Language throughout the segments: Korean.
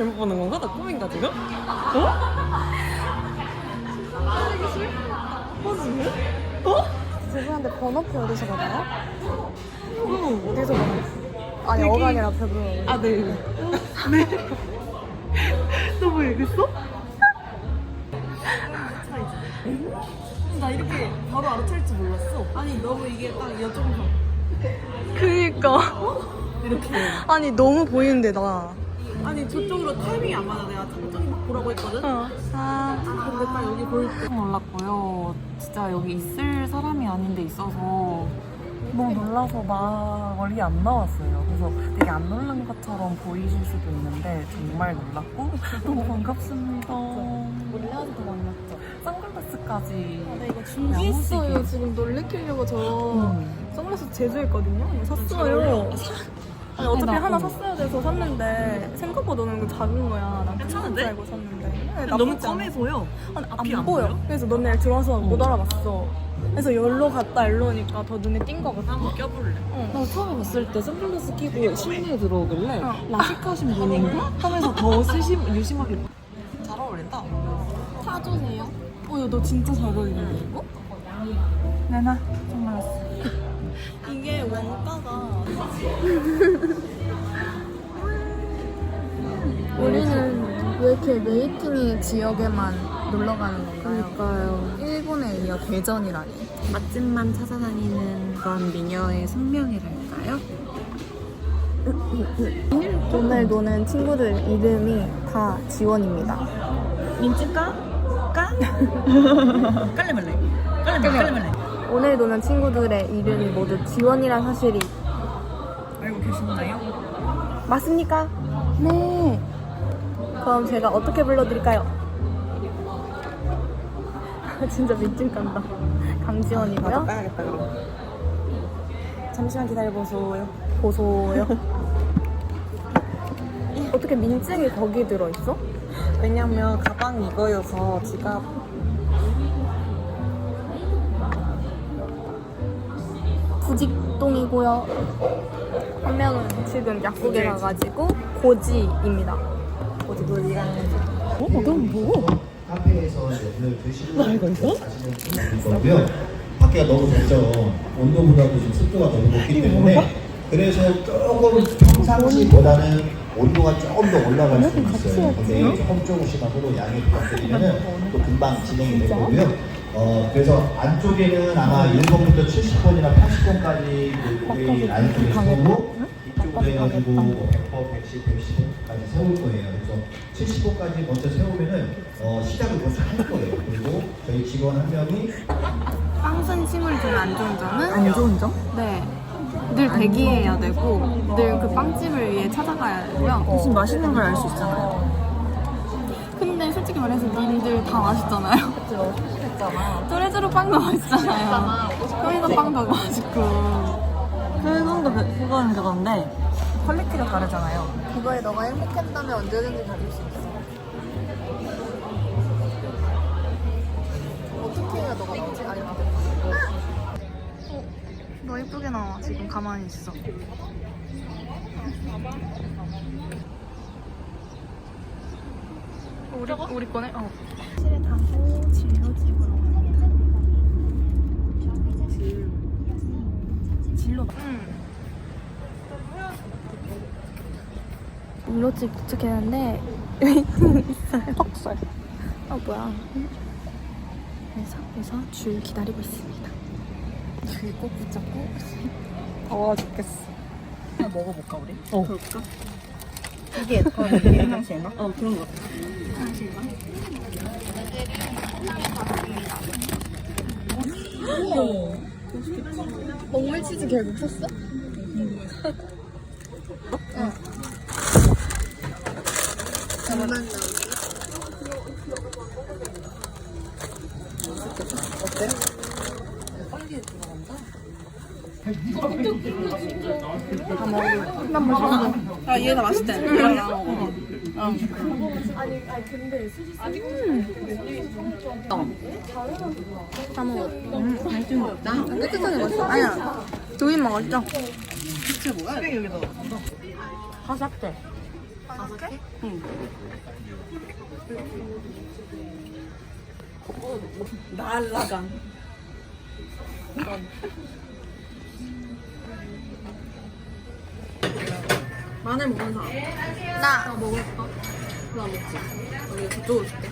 잘못 보는 건가? 나 꿈인가 지금? 어? 어? 죄송한데 번호표 어디서 받아요? 어. 어디서 받아요? 아니 되게- 어간이라 배부르. 아, 네. 네. 너 뭐 얘기했어? 나 이렇게 바로 알아챌 줄 몰랐어. 아니, 너무 이게 딱 여정서. 그니까. 이렇게. 아니 너무 보이는데 나. 아니, 저쪽으로 타이밍이 안 맞아. 내가 저쪽 막 보라고 했거든? 아. 근데 딱 여기 보일 때. 놀랐고요. 진짜 여기 있을 사람이 아닌데 있어서 너무 놀라서 막 멀리 안 나왔어요. 그래서 되게 안 놀란 것처럼 보이실 수도 있는데 정말 놀랐고 너무 반갑습니다. 몰라서 더 만났죠. 선글라스까지. 아, 나 이거 준비했어요. 지금 놀래키려고 저 음. 선글라스 제주했거든요. 이거 샀어요. 아니 어차피 나- 하나 어. 샀어야 돼서 샀는데 생각보다 너무 작은 거야. 난 괜찮은데? 줄 알고 샀는데. 네, 너무 나쁘지 않아. 검해 보여. 아니, 앞이 안, 안 보여. 보여? 그래서 너네 들어와서 못 알아봤어. 그래서 열로 갔다 일로 오니까 더 눈에 띈 거거든. 한번 껴볼래. 응. 나 처음에 봤을 때 선글라스 끼고 실내에 들어오길래 어. 라식하신 분인가? 하면서 더 스심, 유심하게 잘 어울린다. 사주세요. 어, 야, 너 진짜 잘 어울리는데 이거? 내놔, 선글라스. 이게 원가가 우리는 왜 이렇게 웨이팅이 지역에만 놀러 가는 건가요? 그러니까요. 일본에 이어 대전이라니. 맛집만 찾아다니는 그런 미녀의 숙명이랄까요? 오늘 노는 친구들 이름이 다 지원입니다. 민증까? 까? 깔래말래. 깔래말래. 오늘 노는 친구들의 이름이 모두 지원이란 사실이 계신가요? 맞습니까? 네. 그럼 제가 어떻게 불러드릴까요? 진짜 민증 깐다. 강지원이고요. 까야겠다 그럼. 잠시만 기다려 보소요. 보소요. 어떻게 민증이 거기 들어있어? 왜냐면 가방 이거여서 지갑 부직동이고요. 한 명은 지금 약국에 가가지고 고지입니다. 어디 놀이라는 어? 넌 뭐? 카페에서 오늘 드시는 나 이거 있어? 사시는 거고요. 밖에가 너무 덥죠. 온도보다도 지금 습도가 너무 높기 때문에 그래서 조금 평상시보다는 온도가 조금 더 올라갈 수 있어요. 근데 조금 조금씩만으로 양해 부탁드리면 또 금방 진행이 될 거고요. 어, 그래서 안쪽에는 아마 1번부터 70번이나 80번까지 우리 라인 쪽에 세우고 이쪽으로 해가지고 뭐 100번, 110, 110번까지 세울 거예요. 그래서 70번까지 먼저 세우면은 어, 시작을 먼저 할 거예요. 그리고 저희 직원 한 명이 빵순 침을 주면 안 좋은 점은? 안 좋은 점? 네. 늘 대기해야 되고 늘 그 빵집을 위해 찾아가야 되고요. 대신 맛있는 걸 알 수 있잖아요. 근데 솔직히 말해서 니들 다 맛있잖아요. 그치, 했잖아. 또레즈로 빵도 맛있잖아요. 거기서 빵도 맛있고. 그, 그건 그건데, 퀄리티가 다르잖아요. 그거에 너가 행복했다면 언제든지 가질 수 있어. 어떻게 해야 너가 나오지? 아니, 어, 너 예쁘게 나와. 지금 가만히 있어. 우리 우리 거네. 어. 실에 타고 진로집으로 갑니다. 진로. 응. 진로집 도착했는데 웨이팅 있어요. 아 뭐야? 그래서 그래서 줄 기다리고 있습니다. 줄 꼭 붙잡고 더워 죽겠어. 먹어볼까, 우리? 어. 그럴까? 이게 더 이게 하나씩 나? 어, 그런 거. 먹물 치즈 결국 샀어? 응. 잠만 나오네. 어때? 빨리 들어간다. 난 맛있어. 아 얘가 맛있대. 다 먹어. 음, 나 깨끗하게 먹었어. 아니야. 두입 먹었죠? 넣어. 화삭대. 날라간. 마늘 먹는 사람. 나. 먹을까? 나 먹지. 우리 저쪽으로 줄게.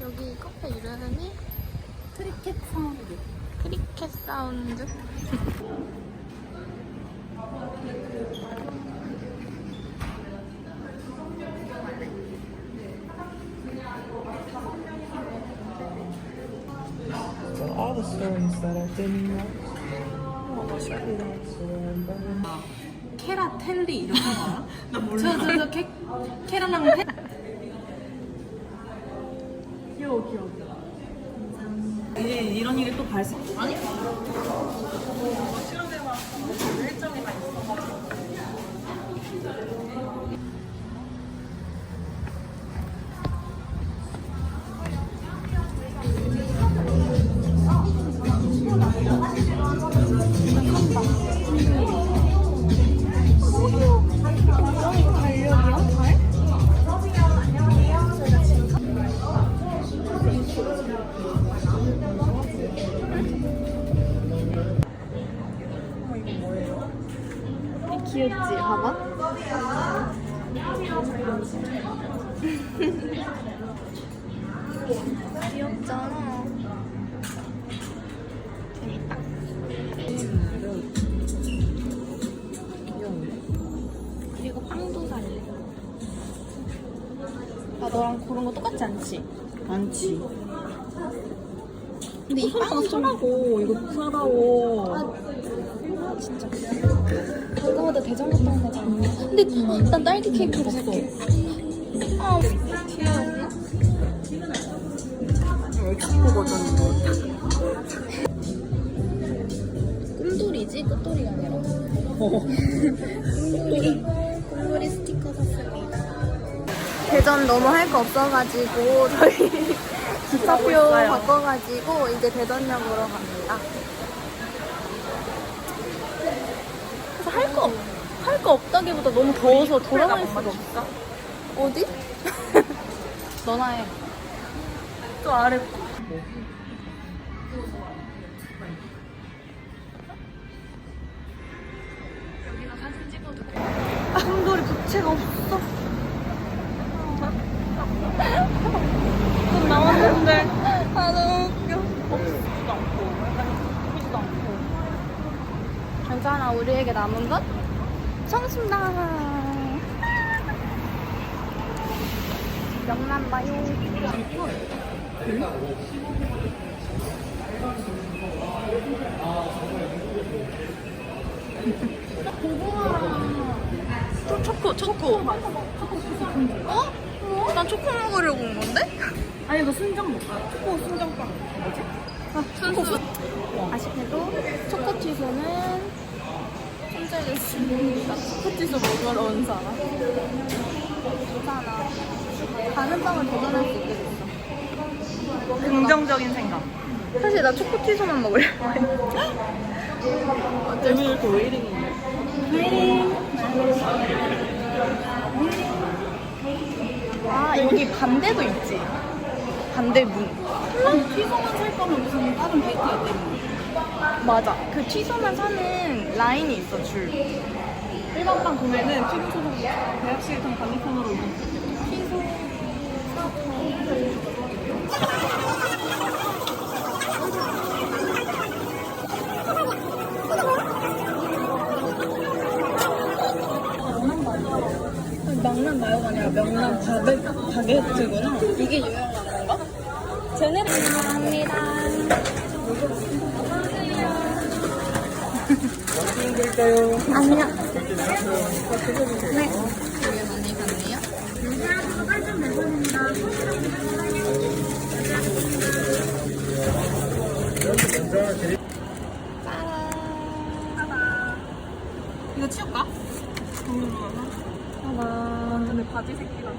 여기 카페 이름이 크리켓 사운드. 크리켓 사운드. 케라 텔리 이렇게 알아? 나 몰라. 저, 저, 저, 케, 케라랑 페. 귀여워, 귀여워. 이제 이런 일이 또 발생. 아니? 같지 않지? 많지. 근데 이 빵이 좀 사라고, 이거 사라고. 아, 진짜. 그거보다 대전 같은 거 잘. 근데 난 딸기 케이크를 살게. 아, 버전인 꿈돌이지? 꽃돌이가 아니라. 꿈돌이. 대전 너무 할 거 없어가지고 저희 기차표 바꿔가지고 이제 대전역으로 갑니다. 그래서 할 거, 할 거 없다기보다 너무 더워서 돌아갈 수가 없어. 어디? 너나 해. 또 아래. 꿈 않고, 크지도 않고. 괜찮아, 우리에게 남은 것? 청순당. 명란 봐요. 또 초코, 초코. 어? 난 초코 먹으려고 온 건데? 아니, 이거 순정 먹까 초코 순정빵. 뭐지? 아, 순수. 아쉽게도 초코티소는 손절됐습니다. 초코티소 먹으러 온 사람. 괜찮아. 다른 빵을 도전할 수 있게 됐어. 긍정적인 생각. 사실 나 초코티소만 먹으려고 했는데. 재미 이렇게 왜 이러니? 아, 여기 반대도 있지. 반대 문. 취소만 살 거면 무슨 다른 데이트야 때문에. 맞아. 그 취소만 사는 라인이 있어 줄. 일반 방 구매는 취소 소송 대학 시일통 관리폰으로 이동. 취소 명란 마요가 아니라 명란 바베, 바게트구나. 이게 유명한 제네럴 감사합니다. 아니야. 네. 되게 많이 갔네요. 이거 치울까? 정리로 하나? 근데 바지 새끼가.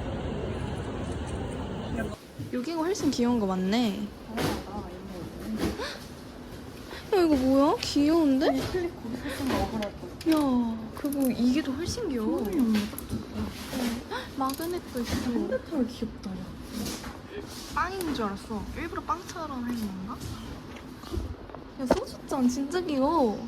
여기가 훨씬 귀여운 거 맞네. 야 이거 뭐야? 귀여운데? 야 그거 이게 더 훨씬 귀여워. 헉, 마그넷도 있어. 핸드타올 귀엽다. 야. 빵인 줄 알았어. 일부러 빵처럼 해놓은 건가? 야 소주잔 진짜 귀여워.